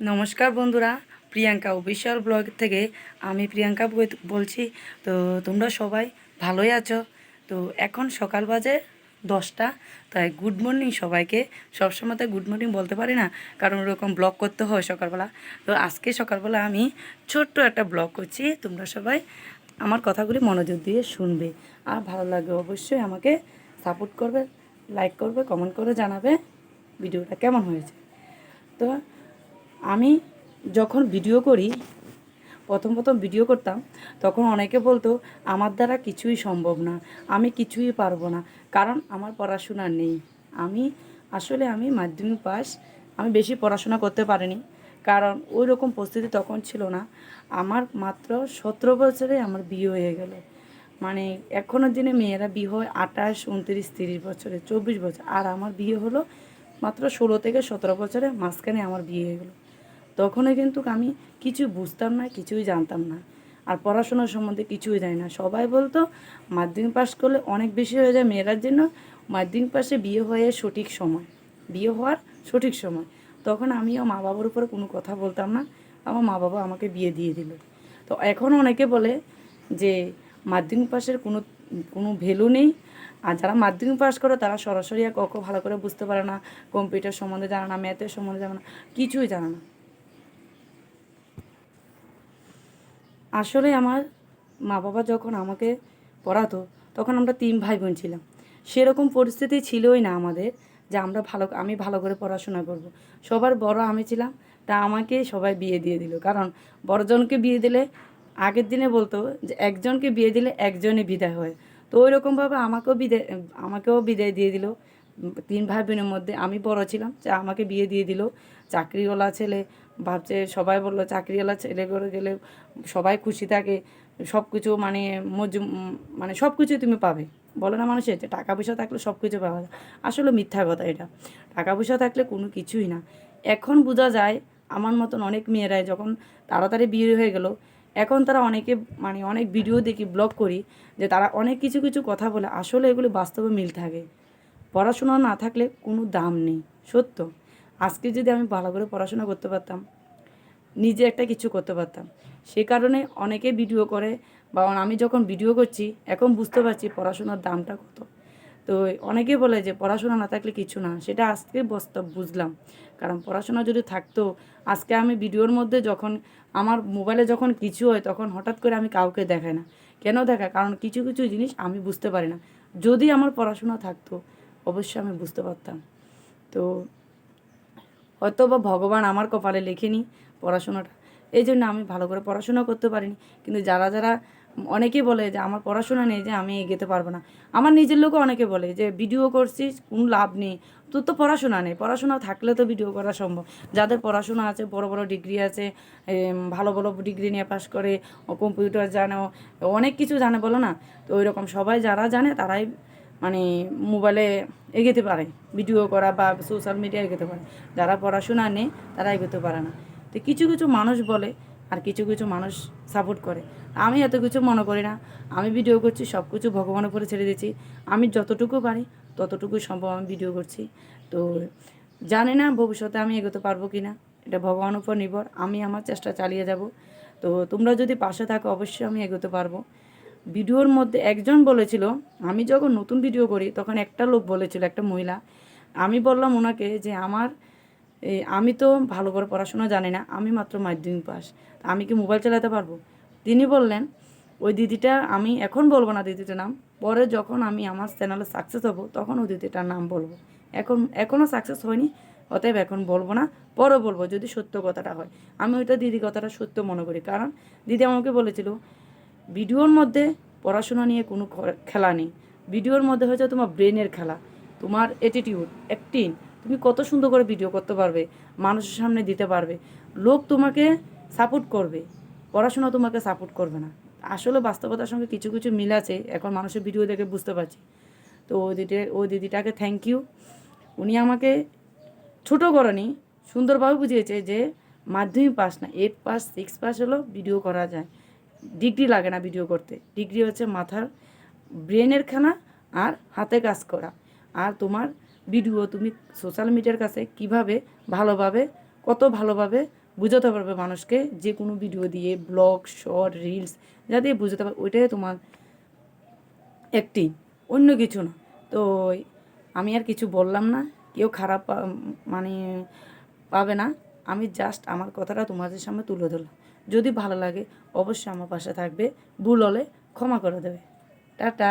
নমস্কার বন্ধুরা, Priyanka official blog থেকে আমি প্রিয়াঙ্কা বলছি। তো তোমরা সবাই ভালোই আছো? তো এখন সকাল বাজে দশটা, তাই গুড মর্নিং সবাইকে। সবসময় তো গুড মর্নিং বলতে পারি না, কারণ ওরকম ব্লগ করতে হয় সকালবেলা। তো আজকে সকালবেলা আমি ছোট্ট একটা ব্লগ করছি, তোমরা সবাই আমার কথাগুলি মনোযোগ দিয়ে শুনবে। আর ভালো লাগবে অবশ্যই আমাকে সাপোর্ট করবে লাইক করবে কমেন্ট করে জানাবে, ভিডিওটা কেমন হয়েছে। তো আমি যখন ভিডিও করি, প্রথম প্রথম ভিডিও করতাম, তখন অনেকে বলতো, আমার দ্বারা কিছুই সম্ভব না, আমি কিছুই পারব না, কারণ আমার পড়াশোনা নেই। আমি, আসলে আমি মাধ্যমিক পাস আমি বেশি পড়াশোনা করতে পারিনি, কারণ ওই রকম পরিস্থিতি তখন ছিল না। আমার মাত্র সতেরো বছরে আমার বিয়ে হয়ে গেল। মানে এখনের দিনে মেয়েরা বিয়ে হয় আঠাশ, উনত্রিশ, তিরিশ বছরে, চব্বিশ বছর। আর আমার বিয়ে হলো মাত্র ষোলো থেকে সতেরো বছরে মাঝখানে আমার বিয়ে হয়ে গেলো। তখনও কিন্তু আমি কিছু বুঝতাম না, কিছুই জানতাম না। আর পড়াশোনার সম্বন্ধে কিছুই জানি না। সবাই বলতো, মাধ্যমিক পাশ করলে অনেক বেশি হয়ে যায় মেয়েরার জন্য। মাধ্যমিক পাশে বিয়ে হয়ে সঠিক সময়, বিয়ে হওয়ার সঠিক সময়। তখন আমিও মা বাবার উপরে কোনো কথা বলতাম না। আমার মা বাবা আমাকে বিয়ে দিয়ে দিল। তো এখন অনেকে বলে যে, মাধ্যমিক পাশের কোনো কোনো ভ্যালু নেই। আর যারা মাধ্যমিক পাস করে, তারা সরাসরি আর কখন ভালো করে বুঝতে পারে না। কম্পিউটার সম্বন্ধে জানে না, ম্যাথের সম্বন্ধে জানে না, কিছুই জানে না। আসলে আমার মা বাবা যখন আমাকে পড়াতো, তখন আমরা তিন ভাই বোন ছিলাম। সেরকম পরিস্থিতি ছিলই না আমাদের যে আমরা ভালো, আমি ভালো করে পড়াশোনা করব। সবার বড় আমি ছিলাম, তা আমাকে সবাই বিয়ে দিয়ে দিল। কারণ বড়জনকে বিয়ে দিলে, আগের দিনে বলতো যে একজনকে বিয়ে দিলে একজনই বিদায় হয়। তো ওই রকমভাবে আমাকেও বিদায় আমাকেও বিদায় দিয়ে দিল। তিন ভাই বোনের মধ্যে আমি বড় ছিলাম, যে আমাকে বিয়ে দিয়ে দিল। চাকরিওয়ালা ছেলে ভাবছে, সবাই বলল, চাকরিওয়ালা ছেলে করে গেলে সবাই খুশি থাকে সব কিছু মানে মজু মানে সব কিছু তুমি পাবে। বলে না মানুষের যে টাকা পয়সা থাকলে সব কিছু পাওয়া যায়। আসলে মিথ্যা কথা এটা। টাকা পয়সা থাকলে কোনো কিছুই না। এখন বোঝা যায়, আমার মতন অনেক মেয়েরাই যখন তাড়াতাড়ি বিয়ে হয়ে গেল, এখন তারা অনেকে মানে অনেক ভিডিও দেখি, ব্লগ করি, যে তারা অনেক কিছু কিছু কথা বলে, আসলে এগুলি বাস্তবে মিল থাকে। পড়াশোনা না থাকলে কোনো দাম নেই, সত্য? আজকে যদি আমি ভালো করে পড়াশোনা করতে পারতাম, নিজে একটা কিছু করতে পারতাম, সে কারণে অনেকে ভিডিও করে বা আমি যখন ভিডিও করছি, এখন বুঝতে পারছি পড়াশোনার দামটা কত। তো অনেকে বলে যে পড়াশোনা না থাকলে কিছু না, সেটা আজকে বাস্তব বুঝলাম। কারণ পড়াশোনা যদি থাকতো, আজকে আমি ভিডিওর মধ্যে যখন আমার মোবাইলে যখন কিছু হয়, তখন হঠাৎ করে আমি কাউকে দেখাই না। কেন দেখা? কারণ কিছু কিছু জিনিস আমি বুঝতে পারি না। যদি আমার পড়াশোনা থাকতো, অবশ্যই আমি বুঝতে পারতাম। তো হয়তো বা ভগবান আমার কপালে লেখেনি পড়াশোনাটা। এই জন্য আমি ভালো করে পড়াশোনা করতে পারিনি। কিন্তু যারা যারা অনেকেই বলে যে আমার পড়াশোনা নেই যে আমি এগোতে পারব না। আমার নিজের লোকও অনেকে বলে যে ভিডিও করছিস, কোনো লাভ নেই। তোর তো পড়াশোনা নেই। পড়াশোনা থাকলে তো ভিডিও করা সম্ভব। যাদের পড়াশোনা আছে, বড় বড় ডিগ্রি আছে ভালো ভালো ডিগ্রি নিয়ে পাস করে কম্পিউটার জানে অনেক কিছু জানে, বলো না? তো ওই রকম সবাই যারা জানে তারাই মানে মোবাইলে এগোতে পারে, ভিডিও করা বা সোশ্যাল মিডিয়া এগোতে পারে। যারা পড়াশোনা নেই তারা এগোতে পারে না। তো কিছু কিছু মানুষ বলে আর কিছু কিছু মানুষ সাপোর্ট করে। আমি এত কিছু মনে করি না। আমি ভিডিও করছি, সব কিছু ভগবানের উপরে ছেড়ে দিয়েছি। আমি যতটুকু পারি, ততটুকু সম্ভব আমি ভিডিও করছি। তো জানি না ভবিষ্যতে আমি এগোতে পারব কি না এটা ভগবানের উপর নির্ভর। আমি আমার চেষ্টা চালিয়ে যাব। তো তোমরা যদি পাশে থাকো, অবশ্যই আমি এগোতে পারব। ভিডিওর মধ্যে একজন বলেছিল, আমি যখন নতুন ভিডিও করি, তখন একটা লোক বলেছিল, একটা মহিলা, আমি বললাম ওনাকে যে, আমার আমি তো ভালো করে পড়াশোনা জানি না, আমি মাত্র মাধ্যমিক পাস আমি কি মোবাইল চালাতে পারব? তিনি বললেন, ওই দিদিটা, আমি এখন বলব না দিদিটার নাম, পরে যখন আমি আমার চ্যানেলে সাকসেস হব, তখন ওই দিদিটার নাম বলব। এখন এখনও সাকসেস হয়নি, অতএব এখন বলব না, পরে বলব, যদি সত্য কথাটা হয়। আমি ওইটা দিদি কথাটা সত্য মনে করি, কারণ দিদি আমাকে বলেছিল ভিডিওর মধ্যে পড়াশোনা নিয়ে কোনো খেলা নেই। ভিডিওর মধ্যে হয়েছে তোমার ব্রেনের খেলা, তোমার অ্যাটিটিউড অ্যাক্টিং তুমি কত সুন্দর করে ভিডিও করতে পারবে, মানুষের সামনে দিতে পারবে, লোক তোমাকে সাপোর্ট করবে, পড়াশোনা তোমাকে সাপোর্ট করবে না। আসলে বাস্তবতার সঙ্গে কিছু কিছু মিল আছে, এখন মানুষের ভিডিও দেখে বুঝতে পারছি। তো ওই দিদি, ওই দিদিটাকে থ্যাংক ইউ উনি আমাকে ছোটো করেনি, সুন্দরভাবে বুঝিয়েছে যে মাধ্যমিক পাস না এইট পাস সিক্স পাস হলো ভিডিও করা যায়। ডিগ্রি লাগে না ভিডিও করতে। ডিগ্রি হচ্ছে মাথার ব্রেনের খানা আর হাতে কাজ করা। আর তোমার ভিডিও তুমি সোশ্যাল মিডিয়ার কাছে কীভাবে ভালোভাবে, কত ভালোভাবে বুঝাতে পারবে মানুষকে, যে কোনো ভিডিও দিয়ে, ব্লগ, শর্ট, রিলস, যা দিয়ে বুঝাতে পারবে, ওইটাই তোমার একটি, অন্য কিছু না। তো আমি আর কিছু বললাম না, কেউ খারাপ মানে পাবে না। আমি জাস্ট আমার কথাটা তোমাদের সামনে তুলে ধরলাম। যদি ভালো লাগে অবশ্যই আমার পাশে থাকবে। ভুল হলে ক্ষমা করে দেবে। টাটা।